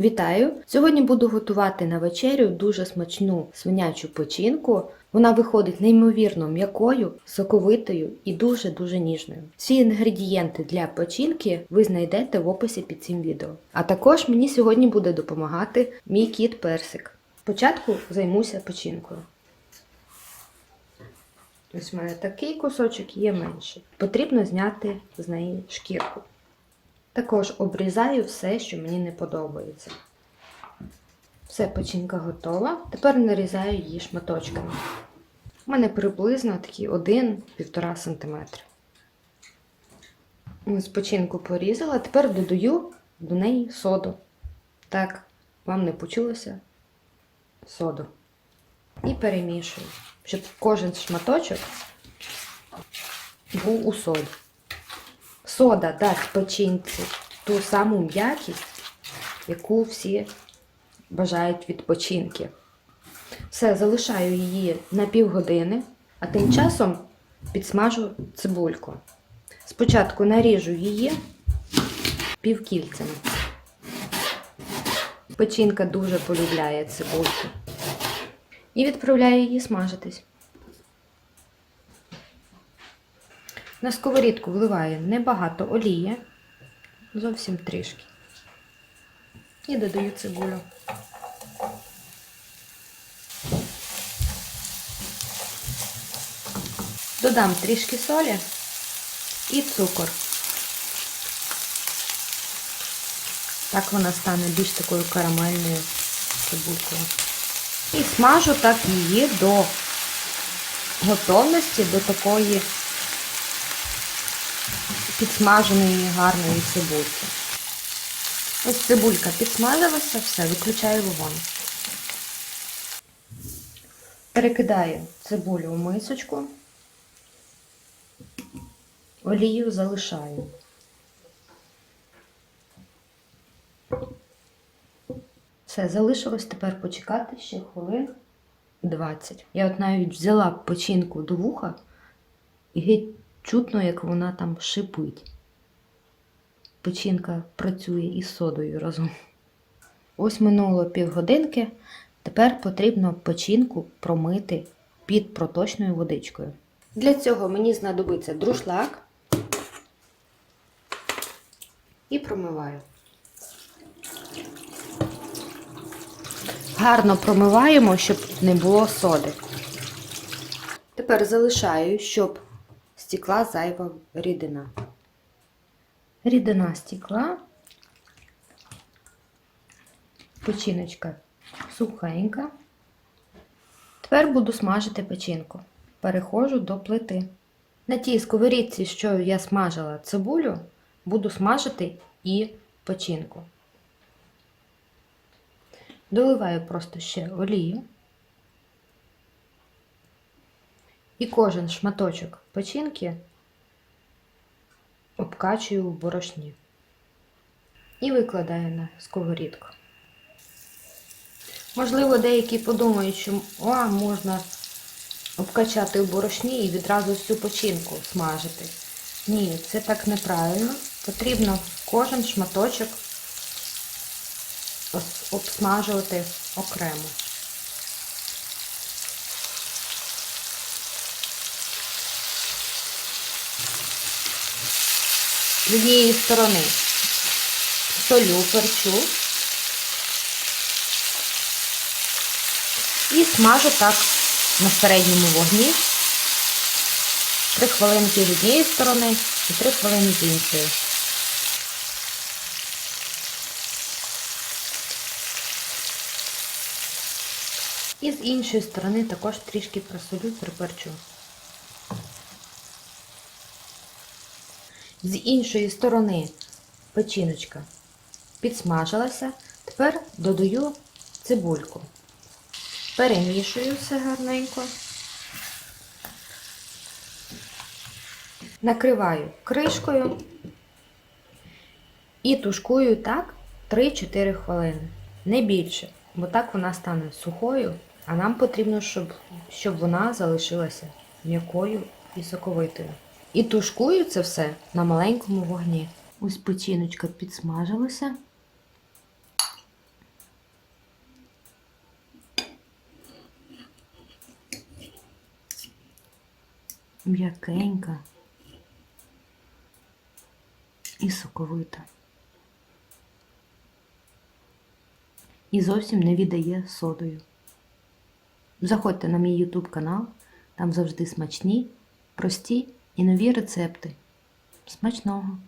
Вітаю! Сьогодні буду готувати на вечерю дуже смачну свинячу печінку. Вона виходить неймовірно м'якою, соковитою і дуже-дуже ніжною. Всі інгредієнти для печінки ви знайдете в описі під цим відео. А також мені сьогодні буде допомагати мій кіт Персик. Спочатку займуся печінкою. Ось у мене такий кусочок є менший. Потрібно зняти з неї шкірку. Також обрізаю все, що мені не подобається. Все, печінка готова. Тепер нарізаю її шматочками. У мене приблизно такі 1-1,5 см. Ось печінку порізала, тепер додаю до неї соду. Так, вам не почулося соду. І перемішую, щоб кожен шматочок був у соді. Сода дасть печінці ту саму м'якість, яку всі бажають від печінки. Все, залишаю її на півгодини, а тим часом підсмажу цибульку. Спочатку наріжу її півкільцями. Печінка дуже полюбляє цибульку. І відправляю її смажитись. На сковорідку вливаю небагато олії, зовсім трішки. І додаю цибулю. Додам трішки солі і цукор. Так вона стане більш такою карамельною цибулькою. І смажу так її до готовності, до такої підсмаженої гарної цибульки. Ось цибулька підсмажилася, все, виключаю вогонь. Перекидаю цибулю в мисочку, олію залишаю. Все, залишилось тепер почекати ще хвилин 20. Я от навіть взяла печінку до вуха і геть чутно, як вона там шипить. Печінка працює із содою разом. Ось минуло півгодинки. Тепер потрібно печінку промити під проточною водичкою. Для цього мені знадобиться друшлак і промиваю. Гарно промиваємо, щоб не було соди. Тепер залишаю, щоб стекла зайва рідина. Рідина стекла, печіночка сухенька. Тепер буду смажити печінку. Переходжу до плити. На тій сковорідці, що я смажила цибулю, буду смажити і печінку. Доливаю просто ще олію. І кожен шматочок печінки обкачую в борошні і викладаю на сковорідку. Можливо, деякі подумають, що а, можна обкачати в борошні і відразу всю печінку смажити. Ні, це так неправильно. Потрібно кожен шматочок обсмажувати окремо. З однієї сторони солю, перчу і смажу так на середньому вогні 3 хвилинки з однієї сторони і 3 хвилини з іншої. І з іншої сторони також трішки просолю, приперчу. З іншої сторони печіночка підсмажилася. Тепер додаю цибульку. Перемішую все гарненько. Накриваю кришкою і тушкую так 3-4 хвилини. Не більше, бо так вона стане сухою, а нам потрібно, щоб, щоб вона залишилася м'якою і соковитою. І тушкую це все на маленькому вогні. Ось печіночка підсмажилася. М'якенька і соковита. І зовсім не віддає содою. Заходьте на мій YouTube канал, там завжди смачні, прості і нові рецепти. Смачного!